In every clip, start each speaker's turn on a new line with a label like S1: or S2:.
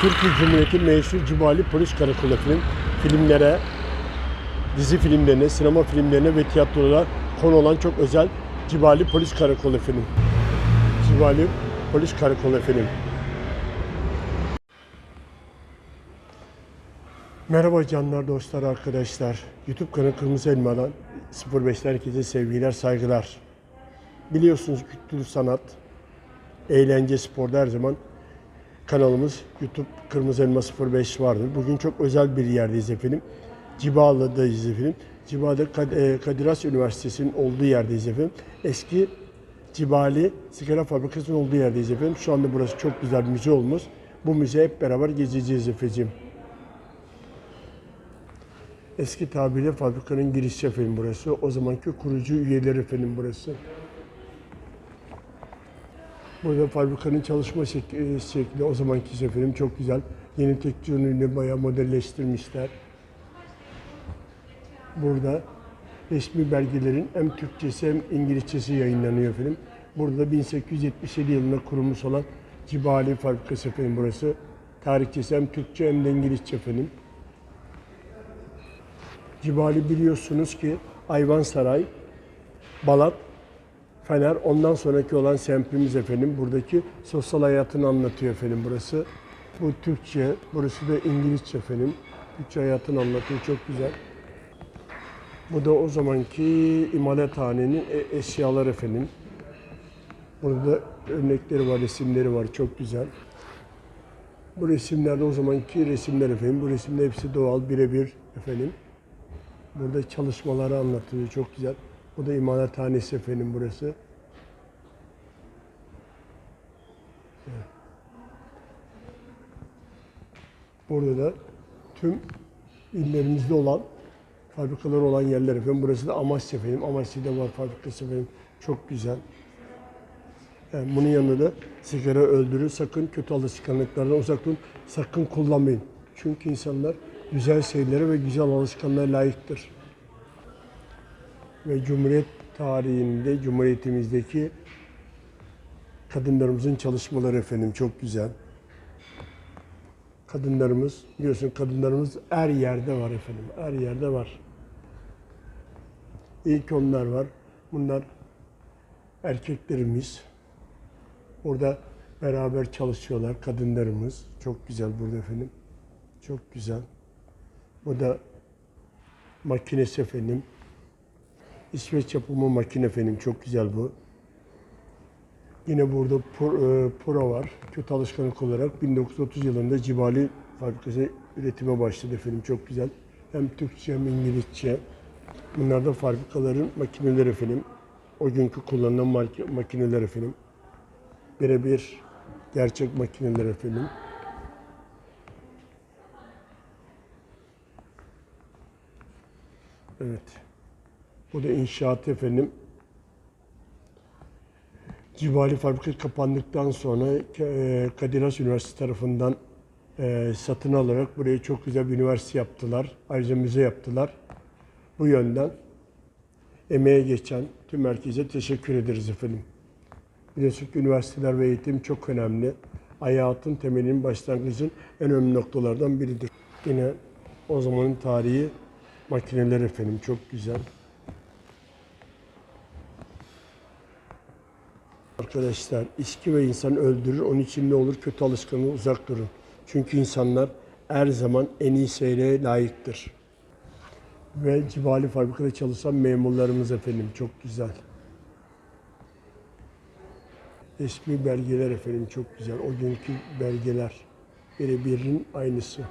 S1: Türkiye Cumhuriyeti meşhur Cibali Polis Karakolu efendim filmlere, dizi filmlerine, sinema filmlerine ve tiyatrolara konu olan çok özel Cibali Polis Karakolu efendim. Cibali Polis Karakolu efendim. Merhaba canlar, dostlar, arkadaşlar. YouTube kanalı Kırmızı Elma'dan 05'ten herkese sevgiler, saygılar. Biliyorsunuz kültür, sanat, eğlence, sporda her zaman kanalımız YouTube Kırmızı Elma 05 vardır. Bugün çok özel bir yerdeyiz efendim. Cibali'deyiz efendim. Cibali'de Kad- e, Kadir Has Üniversitesi'nin olduğu yerdeyiz efendim. Eski Cibali Sigara Fabrikası'nın olduğu yerdeyiz efendim. Şu anda burası çok güzel bir müze olmuş. Bu müze hep beraber gezeceğiz efendim. Eski tabirle fabrikanın girişi efendim burası. O zamanki kurucu üyeleri efendim burası. Burada fabrikanın çalışma şek- e, şekli o zamanki efendim çok güzel. Yeni teknolojiyle bayağı modelleştirmişler. Burada resmi belgelerin hem Türkçesi hem İngilizcesi yayınlanıyor efendim. Burada 1877 yılında kurulmuş olan Cibali Fabrikası efendim burası. Tarihçesi hem Türkçe hem de İngilizce efendim. Cibali biliyorsunuz ki Ayvansaray, Balat, Fener ondan sonraki olan semtimiz efendim. Buradaki sosyal hayatını anlatıyor efendim burası. Bu Türkçe, burası da İngilizce efendim. Türkçe hayatını anlatıyor çok güzel. Bu da o zamanki imalathanenin e- eşyaları efendim. Burada örnekleri var, resimleri var çok güzel. Bu resimler de o zamanki resimler efendim. Bu resimler hepsi doğal, birebir efendim. Burada çalışmaları anlatıyor çok güzel. Bu da imalathanesi efendim burası. Burada da tüm illerimizde olan fabrikalar olan yerler efendim. Burası da Amasya efendim. Amasya'da var fabrikası efendim. Çok güzel. Yani bunun yanında da sigara öldürür. Sakın kötü alışkanlıklardan uzak durun. Sakın kullanmayın. Çünkü insanlar güzel şeylere ve güzel alışkanlığa layıktır. Ve Cumhuriyet tarihinde, Cumhuriyetimizdeki kadınlarımızın çalışmaları efendim çok güzel. Kadınlarımız, biliyorsun kadınlarımız her yerde var efendim, her yerde var. İlk onlar var. Bunlar erkeklerimiz. Orada beraber çalışıyorlar kadınlarımız. Çok güzel burada efendim. Çok güzel. Bu da makinesi efendim. İsveç yapımı makine efendim. Çok güzel bu. Yine burada Pro, e, var. Kötü alışkanlık olarak 1930 yılında Cibali fabrikası üretime başladı efendim. Çok güzel. Hem Türkçe hem İngilizce. Bunlar da fabrikaların makineleri efendim. O günkü kullanılan makineler efendim. Birebir gerçek makineler efendim. Evet. Bu da inşaat efendim. Cibali fabrika kapandıktan sonra e, Kadir Has Üniversitesi tarafından e, satın alarak buraya çok güzel bir üniversite yaptılar. Ayrıca müze yaptılar. Bu yönden emeğe geçen tüm herkese teşekkür ederiz efendim. Biliyorsunuz ki üniversiteler ve eğitim çok önemli. Hayatın temelinin başlangıcın en önemli noktalardan biridir. Yine o zamanın tarihi makineler efendim çok güzel. Arkadaşlar içki ve insan öldürür. Onun için ne olur kötü alışkanlığı uzak durun. Çünkü insanlar her zaman en iyi şeylere layıktır. Ve Cibali fabrikada çalışan memurlarımız efendim çok güzel. Resmi belgeler efendim çok güzel. O günkü belgeler birebirin aynısı.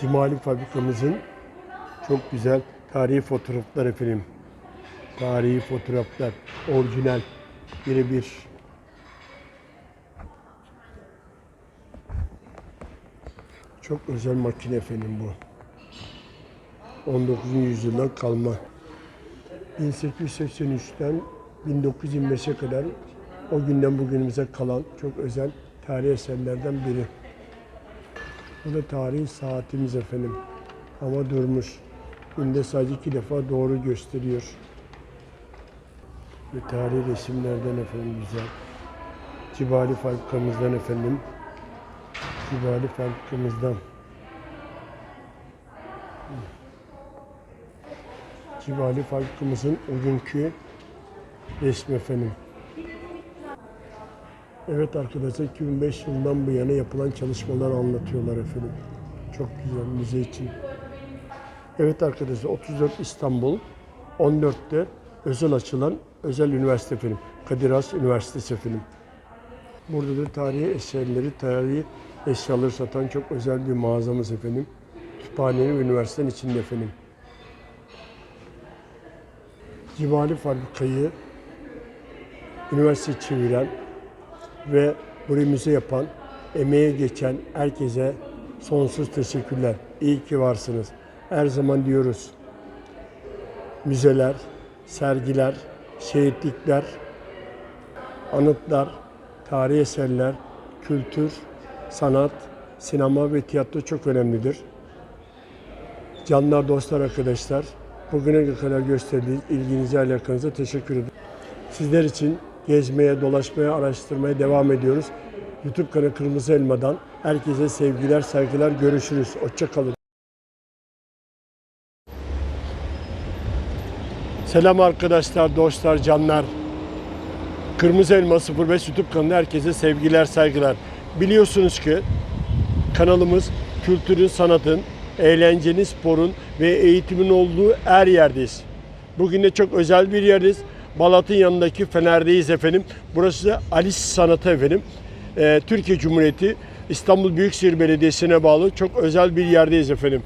S1: Cimali fabrikamızın çok güzel tarihi fotoğraflar efendim. Tarihi fotoğraflar, orijinal, birebir. Çok özel makine efendim bu. 19. yüzyıldan kalma. 1883'ten 1925'e kadar o günden bugünümüze kalan çok özel tarihi eserlerden biri. Bu da tarihi saatimiz efendim. Ama durmuş. Günde sadece iki defa doğru gösteriyor. Ve tarihi resimlerden efendim güzel. Cibali fabrikamızdan efendim. Cibali fabrikamızdan. Cibali fabrikamızın o günkü resmi efendim. Evet arkadaşlar 2005 yılından bu yana yapılan çalışmaları anlatıyorlar efendim. Çok güzel müze için. Evet arkadaşlar 34 İstanbul 14'te özel açılan özel üniversite efendim. Kadir Has Üniversitesi efendim. Burada da tarihi eserleri, tarihi eşyaları satan çok özel bir mağazamız efendim. Kütüphanenin ve üniversitenin içinde efendim. Cibali fabrikayı üniversite çeviren ve burayı müze yapan, emeğe geçen herkese sonsuz teşekkürler. İyi ki varsınız. Her zaman diyoruz. Müzeler, sergiler, şehitlikler, anıtlar, tarihi eserler, kültür, sanat, sinema ve tiyatro çok önemlidir. Canlar, dostlar, arkadaşlar, bugüne kadar gösterdiğiniz ilginize, alakanıza teşekkür ederim. Sizler için gezmeye, dolaşmaya, araştırmaya devam ediyoruz. YouTube kanalı Kırmızı Elma'dan herkese sevgiler, saygılar, görüşürüz. Hoşça Selam arkadaşlar, dostlar, canlar. Kırmızı Elma 05 YouTube kanalı herkese sevgiler, saygılar. Biliyorsunuz ki kanalımız kültürün, sanatın, eğlencenin, sporun ve eğitimin olduğu her yerdeyiz. Bugün de çok özel bir yerdeyiz. Balat'ın yanındaki Fener'deyiz efendim. Burası da Alice Sanatı efendim. Ee, Türkiye Cumhuriyeti İstanbul Büyükşehir Belediyesi'ne bağlı çok özel bir yerdeyiz efendim.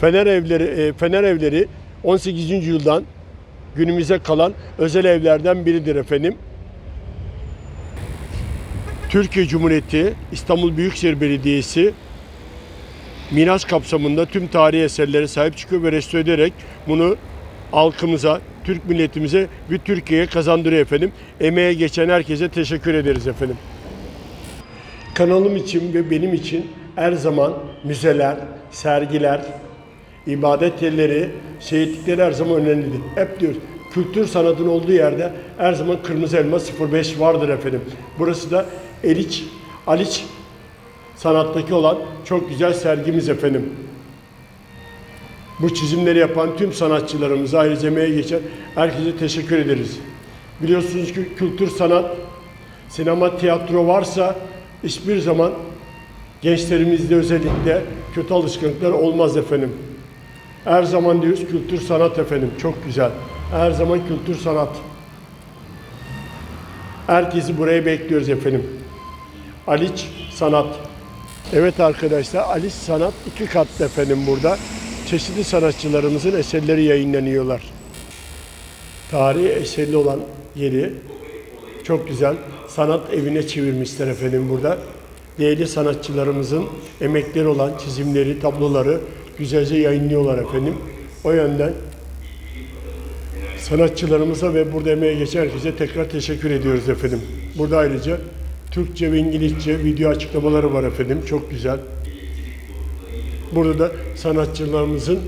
S1: Fener evleri, e, Fener evleri 18. yüzyıldan günümüze kalan özel evlerden biridir efendim. Türkiye Cumhuriyeti İstanbul Büyükşehir Belediyesi miras kapsamında tüm tarihi eserlere sahip çıkıyor ve restore ederek bunu halkımıza, Türk milletimize ve Türkiye'ye kazandırıyor efendim. Emeğe geçen herkese teşekkür ederiz efendim. Kanalım için ve benim için her zaman müzeler, sergiler, ibadet yerleri, şehitlikleri her zaman önemlidir. Hep diyoruz kültür sanatın olduğu yerde her zaman Kırmızı Elma 05 vardır efendim. Burası da Eliç, Aliç sanattaki olan çok güzel sergimiz efendim. Bu çizimleri yapan tüm sanatçılarımıza ayrıca emeğe geçen herkese teşekkür ederiz. Biliyorsunuz ki kültür, sanat, sinema, tiyatro varsa hiçbir zaman gençlerimizde özellikle kötü alışkanlıklar olmaz efendim. Her zaman diyoruz kültür, sanat efendim. Çok güzel. Her zaman kültür, sanat. Herkesi buraya bekliyoruz efendim. Aliç Sanat. Evet arkadaşlar Aliç Sanat iki katlı efendim burada. Çeşitli sanatçılarımızın eserleri yayınlanıyorlar. Tarihi eseri olan yeri çok güzel. Sanat evine çevirmişler efendim burada. Değerli sanatçılarımızın emekleri olan çizimleri, tabloları güzelce yayınlıyorlar efendim. O yönden sanatçılarımıza ve burada emeğe geçen herkese tekrar teşekkür ediyoruz efendim. Burada ayrıca Türkçe ve İngilizce video açıklamaları var efendim. Çok güzel. Burada da sanatçılarımızın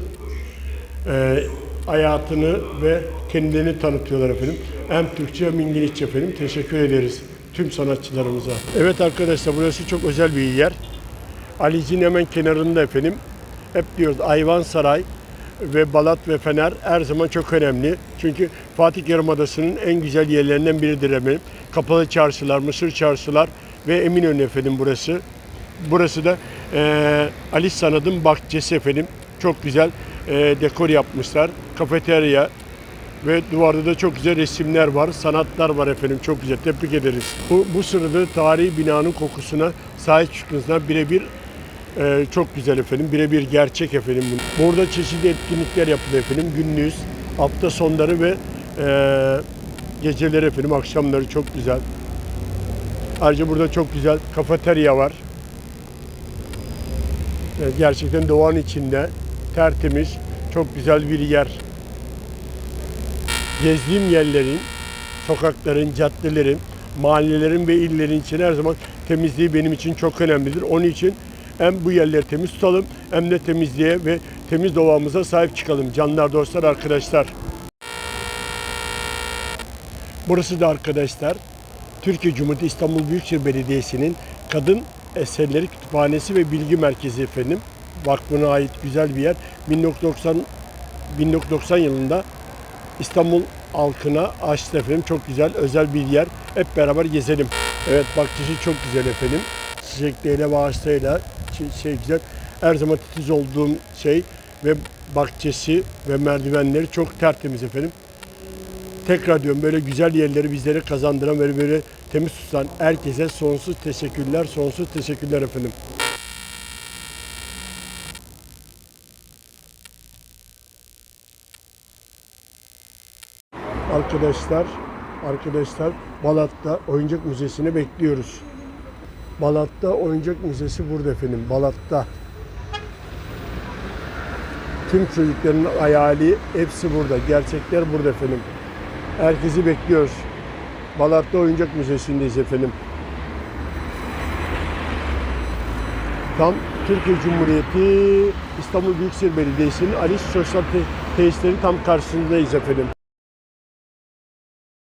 S1: e, hayatını ve kendilerini tanıtıyorlar efendim. Hem Türkçe hem İngilizce efendim. Teşekkür ederiz tüm sanatçılarımıza. Evet arkadaşlar burası çok özel bir yer. Alicin hemen kenarında efendim. Hep diyoruz Ayvansaray ve Balat ve Fener her zaman çok önemli. Çünkü Fatih Yarımadası'nın en güzel yerlerinden biridir efendim. Kapalı çarşılar, Mısır çarşılar ve Eminönü efendim burası. Burası da eee Ali Sanat'ın bahçesi efendim. Çok güzel eee, dekor yapmışlar. Kafeterya ve duvarda da çok güzel resimler var, sanatlar var efendim. Çok güzel. Tebrik ederiz. Bu, bu sırada tarihi binanın kokusuna sahip çıktığınızda birebir eee, çok güzel efendim. Birebir gerçek efendim. bu. Burada çeşitli etkinlikler yapılıyor efendim. Gündüz, hafta sonları ve eee geceleri efendim, akşamları çok güzel. Ayrıca burada çok güzel kafeterya var. Evet, Gerçekten doğanın içinde tertemiz, çok güzel bir yer. Gezdiğim yerlerin, sokakların, caddelerin, mahallelerin ve illerin için her zaman temizliği benim için çok önemlidir. Onun için hem bu yerleri temiz tutalım hem de temizliğe ve temiz doğamıza sahip çıkalım. Canlar, dostlar, arkadaşlar. Burası da arkadaşlar Türkiye Cumhuriyeti İstanbul Büyükşehir Belediyesi'nin kadın Eserleri Kütüphanesi ve Bilgi Merkezi efendim. Vakfına ait güzel bir yer. 1990 1990 yılında İstanbul halkına açtı efendim. Çok güzel, özel bir yer. Hep beraber gezelim. Evet bahçesi çok güzel efendim. Çiçekleriyle ve ağaçlarıyla şey, güzel. Her zaman titiz olduğum şey ve bahçesi ve merdivenleri çok tertemiz efendim. Tekrar diyorum böyle güzel yerleri bizlere kazandıran ve böyle temiz tutan herkese sonsuz teşekkürler, sonsuz teşekkürler efendim. Arkadaşlar, arkadaşlar Balat'ta oyuncak müzesini bekliyoruz. Balat'ta oyuncak müzesi burada efendim. Balat'ta. Tüm çocukların hayali hepsi burada. Gerçekler burada efendim. Herkesi bekliyoruz. Balat'ta oyuncak müzesindeyiz efendim. Tam Türkiye Cumhuriyeti İstanbul Büyükşehir Belediyesi'nin Ali Sosyal Te- Tesisleri tam karşısındayız efendim.